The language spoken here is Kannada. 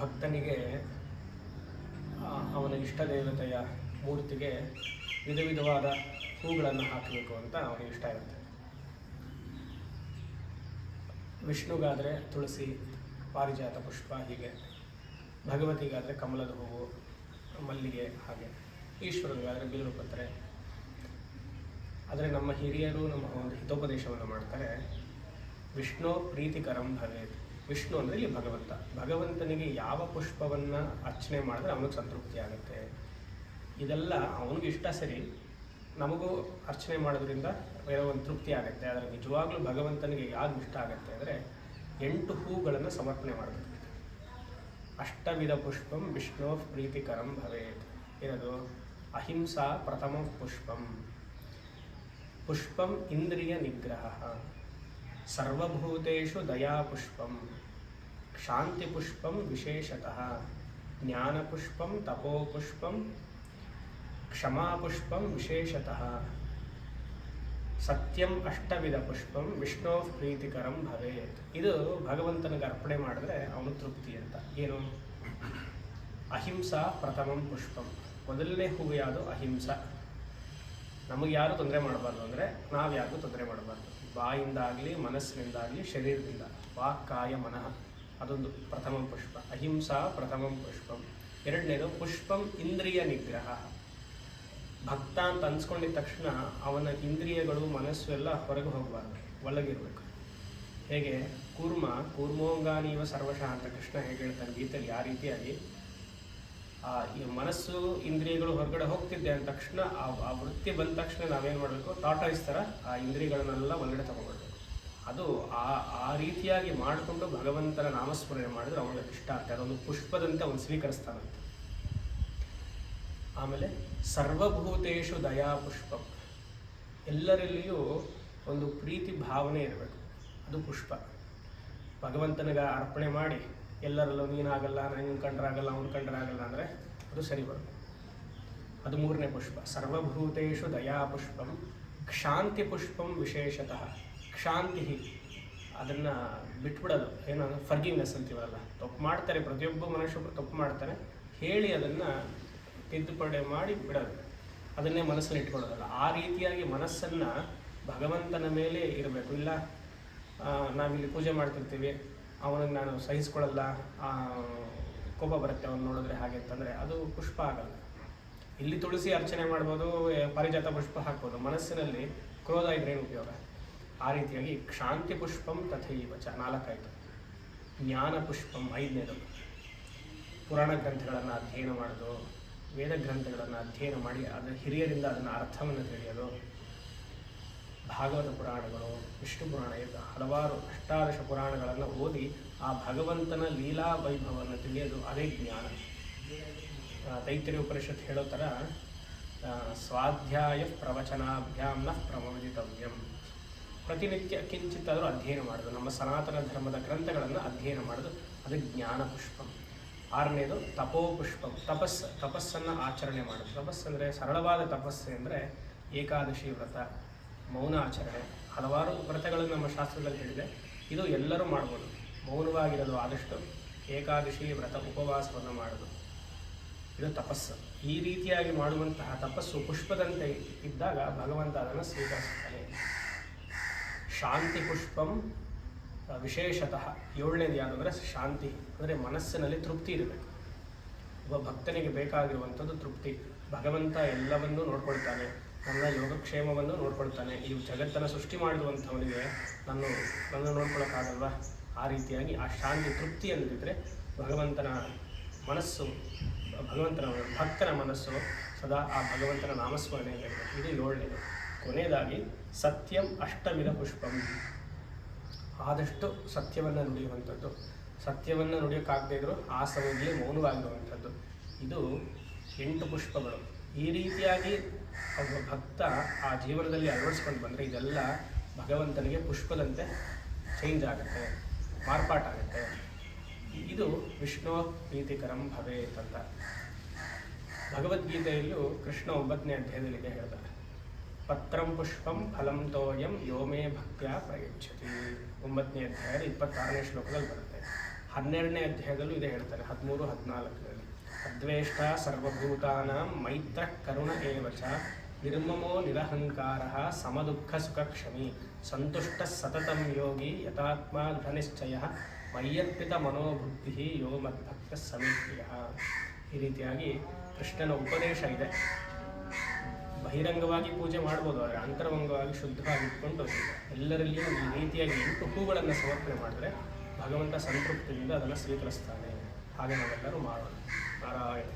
ಭಕ್ತನಿಗೆ ಅವನ ಇಷ್ಟ ದೇವತೆಯ ಮೂರ್ತಿಗೆ ವಿಧ ವಿಧವಾದ ಹೂಗಳನ್ನು ಹಾಕಬೇಕು ಅಂತ ಅವನಿಗೆ ಇಷ್ಟ ಇರುತ್ತೆ. ವಿಷ್ಣುಗಾದರೆ ತುಳಸಿ, ಪಾರಿಜಾತ ಪುಷ್ಪ ಹೀಗೆ, ಭಗವತಿಗಾದರೆ ಕಮಲದ ಹೂವು, ಮಲ್ಲಿಗೆ ಹಾಗೆ, ಈಶ್ವರನಿಗಾದರೆ ಬಿಲ್ವಪತ್ರೆ ಆದರೆ ನಮ್ಮ ಹಿರಿಯರು ನಮ್ಮ ಒಂದು ಹಿತೋಪದೇಶವನ್ನು ಮಾಡ್ತಾರೆ, ವಿಷ್ಣು ಪ್ರೀತಿಕರಂ ಭವೇತ್. ವಿಷ್ಣು ಅಂದರೆ ಇಲ್ಲಿ ಭಗವಂತ. ಭಗವಂತನಿಗೆ ಯಾವ ಪುಷ್ಪವನ್ನು ಅರ್ಚನೆ ಮಾಡಿದ್ರೆ ಅವನಿಗೆ ಸಂತೃಪ್ತಿ ಆಗುತ್ತೆ. ಇದೆಲ್ಲ ಅವನಿಗೆ ಇಷ್ಟ ಸರಿ. ನಮಗೂ ಅರ್ಚನೆ ಮಾಡೋದ್ರಿಂದ ಏನೋ ಒಂದು ತೃಪ್ತಿ ಆಗುತ್ತೆ. ಆದರೆ ನಿಜವಾಗ್ಲೂ ಭಗವಂತನಿಗೆ ಯಾವ್ದು ಇಷ್ಟ ಆಗುತ್ತೆ ಅಂದರೆ ಎಂಟು ಹೂಗಳನ್ನು ಸಮರ್ಪಣೆ ಮಾಡಬೇಕು. ಅಷ್ಟವಿಧ ಪುಷ್ಪಂ ವಿಷ್ಣು ಪ್ರೀತಿಕರಂ ಭವೇತ್. ಇರೋದು ಅಹಿಂಸಾ ಪ್ರಥಮ ಪುಷ್ಪಂ. ಪುಷ್ಪಂ ಇಂದ್ರಿಯ ನಿಗ್ರಹ. ಸರ್ವಭೂತೇಷು ದಯಾಪುಷ್ಪಂ. ಶಾಂತಿಪುಷ್ಪಂ ವಿಶೇಷತಃ. ಜ್ಞಾನಪುಷ್ಪಂ ತಪೋಪುಷ್ಪಂ ಕ್ಷಮಾಪುಷ್ಪಂ ವಿಶೇಷತಃ. ಸತ್ಯಂ ಅಷ್ಟವಿಧ ಪುಷ್ಪಂ ವಿಷ್ಣು ಪ್ರೀತಿಕರಂ ಭವೇತ್. ಇದು ಭಗವಂತನಿಗೆ ಅರ್ಪಣೆ ಮಾಡಿದ್ರೆ ಅವನು ತೃಪ್ತಿ ಅಂತ. ಏನು? ಅಹಿಂಸಾ ಪ್ರಥಮಂ ಪುಷ್ಪಂ. ಮೊದಲನೇ ಹೂವು ಯಾವುದು? ಅಹಿಂಸಾ. ನಮಗೆ ಯಾರು ತೊಂದರೆ ಮಾಡಬಾರ್ದು ಅಂದರೆ ನಾವು ಯಾರಿಗೂ ತೊಂದರೆ ಮಾಡಬಾರ್ದು. ಬಾಯಿಂದಾಗಲಿ, ಮನಸ್ಸಿನಿಂದಾಗಲಿ, ಶರೀರದಿಂದ. ವಾಕ್ ಕಾಯ ಮನಃ. ಅದೊಂದು ಪ್ರಥಮ ಪುಷ್ಪ. ಅಹಿಂಸಾ ಪ್ರಥಮಂ ಪುಷ್ಪಂ. ಎರಡನೇದು ಪುಷ್ಪಂ ಇಂದ್ರಿಯ ನಿಗ್ರಹ. ಭಕ್ತ ಅಂತ ಅನ್ಸ್ಕೊಂಡಿದ ತಕ್ಷಣ ಅವನ ಇಂದ್ರಿಯಗಳು, ಮನಸ್ಸು ಎಲ್ಲ ಹೊರಗೆ ಹೋಗಬಾರ್ದು. ಒಳಗಿರಬೇಕು. ಹೇಗೆ? ಕೂರ್ಮ, ಕೂರ್ಮೋಂಗಾನೀವ ಸರ್ವಶಃ ಅಂತ ಕೃಷ್ಣ ಹೇಗೆ ಹೇಳ್ತಾನೆ ಗೀತೆಯಲ್ಲಿ ಆ ರೀತಿಯಾಗಿ ಆ, ಈ ಮನಸ್ಸು, ಇಂದ್ರಿಯಗಳು ಹೊರಗಡೆ ಹೋಗ್ತಿದ್ದೆ ಅಂದ ತಕ್ಷಣ ಆ ವೃತ್ತಿ ಬಂದ ತಕ್ಷಣ ನಾವೇನು ಮಾಡಬೇಕು? ಟಾಟಾಯ್ಸ್ ಥರ ಆ ಇಂದ್ರಿಯಗಳನ್ನೆಲ್ಲ ಒಳಗಡೆ ತಗೊಂಡ್ಬಿಡ್ಬೇಕು ಅದು ಆ ಆ ರೀತಿಯಾಗಿ ಮಾಡಿಕೊಂಡು ಭಗವಂತನ ನಾಮಸ್ಮರಣೆ ಮಾಡಿದ್ರೆ ಅವನಿಗೆ ಇಷ್ಟ ಆಗ್ತದೆ ಅದೊಂದು ಪುಷ್ಪದಂತೆ ಅವನು ಸ್ವೀಕರಿಸ್ತಾನಂತೆ. ಆಮೇಲೆ ಸರ್ವಭೂತೇಶು ದಯಾ ಪುಷ್ಪ. ಎಲ್ಲರಲ್ಲಿಯೂ ಒಂದು ಪ್ರೀತಿ ಭಾವನೆ ಇರಬೇಕು. ಅದು ಪುಷ್ಪ. ಭಗವಂತನಿಗೆ ಅರ್ಪಣೆ ಮಾಡಿ ಎಲ್ಲರಲ್ಲೂ ನೀನಾಗಲ್ಲ, ನಾನು ಕಂಡ್ರಾಗಲ್ಲ, ಅವ್ನು ಕಂಡ್ರಾಗಲ್ಲ ಅಂದರೆ ಅದು ಸರಿ ಬರುತ್ತೆ. ಅದು ಮೂರನೇ ಪುಷ್ಪ. ಸರ್ವಭೂತೇಶು ದಯಾ ಪುಷ್ಪಂ, ಕ್ಷಾಂತಿ ಪುಷ್ಪಂ ವಿಶೇಷತಃ. ಕ್ಷಾಂತಿ ಅದನ್ನು ಬಿಟ್ಬಿಡೋದು. ಏನು ಫರ್ಗಿವ್ನೆಸ್ ಅಂತೀವಲ್ಲ, ತಪ್ಪು ಮಾಡ್ತಾರೆ, ಪ್ರತಿಯೊಬ್ಬ ಮನುಷ್ಯರು ತಪ್ಪು ಮಾಡ್ತಾರೆ, ಹೇಳಿ ಅದನ್ನು ತಿದ್ದುಪಡಿ ಮಾಡಿ ಬಿಡೋದು. ಅದನ್ನೇ ಮನಸ್ಸಲ್ಲಿ ಇಟ್ಕೊಳ್ಳೋದಲ್ಲ. ಆ ರೀತಿಯಾಗಿ ಮನಸ್ಸನ್ನು ಭಗವಂತನ ಮೇಲೆ ಇರಬೇಕು. ಇಲ್ಲ ನಾವಿಲ್ಲಿ ಪೂಜೆ ಮಾಡ್ತಿರ್ತೀವಿ ಅವನಿಗೆ ನಾನು ಸಹಿಸ್ಕೊಳ್ಳಲ್ಲ ಕೋಪ ಬರುತ್ತೆ ಅವನು ನೋಡಿದ್ರೆ ಹಾಗೆ ಅಂತಂದರೆ ಅದು ಪುಷ್ಪ ಆಗಲ್ಲ. ಇಲ್ಲಿ ತುಳಸಿ ಅರ್ಚನೆ ಮಾಡ್ಬೋದು ಪರಿಜಾತ ಪುಷ್ಪ ಹಾಕ್ಬೋದು. ಮನಸ್ಸಿನಲ್ಲಿ ಕ್ರೋಧ ಇದ್ರೆ ಏನು ಉಪಯೋಗ? ಆ ರೀತಿಯಾಗಿ ಕ್ಷಾಂತಿ ಪುಷ್ಪಂ ತಥೈವ ಚ ನಾಲ್ಕಾಯಿತು. ಜ್ಞಾನ ಪುಷ್ಪಂ ಐದನೇದು. ಪುರಾಣ ಗ್ರಂಥಗಳನ್ನು ಅಧ್ಯಯನ ಮಾಡೋದು, ವೇದ ಗ್ರಂಥಗಳನ್ನು ಅಧ್ಯಯನ ಮಾಡಿ ಅದರ ಹಿರಿಯರಿಂದ ಅದನ್ನು ಅರ್ಥವನ್ನು ತಿಳಿಯೋದು ಭಾಗವತ ಪುರಾಣಗಳು, ವಿಷ್ಣು ಪುರಾಣ ಹಲವಾರು ಅಷ್ಟಾದಶ ಪುರಾಣಗಳನ್ನು ಓದಿ ಆ ಭಗವಂತನ ಲೀಲಾ ವೈಭವವನ್ನು ತಿಳಿಯೋದು ಅದೇ ಜ್ಞಾನ. ತೈತರಿ ಉಪನಿಷತ್ ಹೇಳೋ ಥರ ಸ್ವಾಧ್ಯಾಯ ಪ್ರವಚನಾಭ್ಯಾಮ್ನ ಪ್ರಮೋದಿತವ್ಯಂ ಪ್ರತಿನಿತ್ಯ ಕಿಂಚಿತ್ತಾದರೂ ಅಧ್ಯಯನ ಮಾಡೋದು, ನಮ್ಮ ಸನಾತನ ಧರ್ಮದ ಗ್ರಂಥಗಳನ್ನು ಅಧ್ಯಯನ ಮಾಡೋದು, ಅದು ಜ್ಞಾನ ಪುಷ್ಪಂ. ಆರನೇದು, ತಪೋ ಪುಷ್ಪಂ, ತಪಸ್, ತಪಸ್ಸನ್ನು ಆಚರಣೆ ಮಾಡೋದು. ತಪಸ್ಸಂದರೆ ಸರಳವಾದ ತಪಸ್ಸು ಅಂದರೆ ಏಕಾದಶಿ ವ್ರತ. ಮೌನ ಆಚರಣೆ, ಹಲವಾರು ವ್ರತಗಳು ನಮ್ಮ ಶಾಸ್ತ್ರದಲ್ಲಿ ಹೇಳಿದೆ. ಇದು ಎಲ್ಲರೂ ಮಾಡ್ಬೋದು. ಮೌನವಾಗಿರೋದು ಆದಷ್ಟು ಏಕಾದಶಿ ವ್ರತ ಉಪವಾಸವನ್ನು ಮಾಡೋದು. ಇದು ತಪಸ್ಸು. ಈ ರೀತಿಯಾಗಿ ಮಾಡುವಂತಹ ತಪಸ್ಸು ಪುಷ್ಪದಂತೆ ಇದ್ದಾಗ ಭಗವಂತ ಅದನ್ನು ಸ್ವೀಕರಿಸುತ್ತಾನೆ. ಶಾಂತಿ ಪುಷ್ಪಂ ವಿಶೇಷತಃ ಏಳನೇದು ಯಾವುದು ಅಂದರೆ ಶಾಂತಿ, ಅಂದರೆ ಮನಸ್ಸಿನಲ್ಲಿ ತೃಪ್ತಿ ಇರಬೇಕು. ಒಬ್ಬ ಭಕ್ತನಿಗೆ ಬೇಕಾಗಿರುವಂಥದ್ದು ತೃಪ್ತಿ. ಭಗವಂತ ಎಲ್ಲವನ್ನೂ ನೋಡ್ಕೊಳ್ತಾನೆ. ನನ್ನ ಯೋಗಕ್ಷೇಮವನ್ನು ನೋಡ್ಕೊಳ್ತಾನೆ. ಈ ಜಗತ್ತನ್ನು ಸೃಷ್ಟಿ ಮಾಡಿರುವಂಥವನಿಗೆ ನಾನು ನನ್ನ ನೋಡ್ಕೊಳ್ಳೋಕ್ಕಾಗಲ್ವಾ ಆ ರೀತಿಯಾಗಿ ಆ ಶಾಂತಿ ತೃಪ್ತಿ ಅಂದಿದ್ದರೆ ಭಗವಂತನ ಮನಸ್ಸು, ಭಗವಂತನ ಭಕ್ತನ ಮನಸ್ಸು ಸದಾ ಆ ಭಗವಂತನ ನಾಮಸ್ಮರಣೆಯಲ್ಲಿರಬೇಕು ಇದು ಏಳನೇದು. ಕೊನೆಯದಾಗಿ ಸತ್ಯಂ ಅಷ್ಟವಿಧ ಪುಷ್ಪಂ. ಆದಷ್ಟು ಸತ್ಯವನ್ನು ನುಡಿಯುವಂಥದ್ದು. ಸತ್ಯವನ್ನು ನುಡಿಯೋಕ್ಕಾಗದೇ ಇದ್ದರೂ ಆ ಸಮಯದಲ್ಲಿ ಮೌನವಾಗಿರುವಂಥದ್ದು. ಇದು ಎಂಟು ಪುಷ್ಪಗಳು. ಈ ರೀತಿಯಾಗಿ ಒಬ್ಬ ಭಕ್ತ ಆ ಜೀವನದಲ್ಲಿ ಅಳವಡಿಸ್ಕೊಂಡು ಬಂದರೆ ಇದೆಲ್ಲ ಭಗವಂತನಿಗೆ ಪುಷ್ಪದಂತೆ ಚೇಂಜ್ ಆಗುತ್ತೆ ಮಾರ್ಪಾಟಾಗುತ್ತೆ ಇದು ವಿಷ್ಣು ಪ್ರೀತಿಕರಂ ಭವೇತ್ ಅಂತ. ಭಗವದ್ಗೀತೆಯಲ್ಲೂ ಕೃಷ್ಣ ಒಂಬತ್ತನೇ ಅಧ್ಯಾಯದಲ್ಲಿ ಇದೆ ಹೇಳ್ತಾರೆ. ಪತ್ರಂ ಪುಷ್ಪಂ ಫಲಂ ತೋಯಂ ಯೋಮೇ ಭಕ್ತಿಯ ಪ್ರಯಚ್ಛತಿ. ಒಂಬತ್ತನೇ ಅಧ್ಯಾಯದ ಇಪ್ಪತ್ತಾರನೇ ಶ್ಲೋಕದಲ್ಲಿ ಬರುತ್ತೆ. ಹನ್ನೆರಡನೇ ಅಧ್ಯಾಯದಲ್ಲೂ ಇದೇ ಹೇಳ್ತಾರೆ, ಹದಿಮೂರು, ಹದಿನಾಲ್ಕರಲ್ಲಿ. ಅದ್ವೇಷ್ಟ ಸರ್ವಭೂತಾನಾಂ ಮೈತ್ರ ಕರುಣ ಏವ ಚ. ನಿರ್ಮಮೋ ನಿರಹಂಕಾರ ಸಮದುಃಖ ಸುಖಕ್ಷಮಿ. ಸಂತುಷ್ಟ ಸತತಂ ಯೋಗಿ ಯಥಾತ್ಮ ದೃಢನಿಶ್ಚಯ ಮಯ್ಯರ್ಪಿತ ಮನೋಬುದ್ಧಿ ಯೋ ಮದ್ಭಕ್ತ ಸಮೀಪ್ರಿಯ ಈ ರೀತಿಯಾಗಿ ಕೃಷ್ಣನ ಉಪದೇಶ ಇದೆ. ಬಹಿರಂಗವಾಗಿ ಪೂಜೆ ಮಾಡ್ಬೋದು, ಆದರೆ ಅಂತರಂಗವಾಗಿ ಶುದ್ಧವಾಗಿ ಇಟ್ಕೊಂಡು ಎಲ್ಲರಲ್ಲಿಯೂ ಈ ರೀತಿಯಾಗಿ ಎಂಟು ಹೂಗಳನ್ನು ಸಮರ್ಪಣೆ ಮಾಡಿದ್ರೆ ಭಗವಂತ ಸಂತೃಪ್ತಿಯಿಂದ ಅದನ್ನು ಸ್ವೀಕರಿಸ್ತಾನೆ. ಹಾಗೆ ನಾವೆಲ್ಲರೂ ಮಾಡೋಣ ನಾರಾಯಣ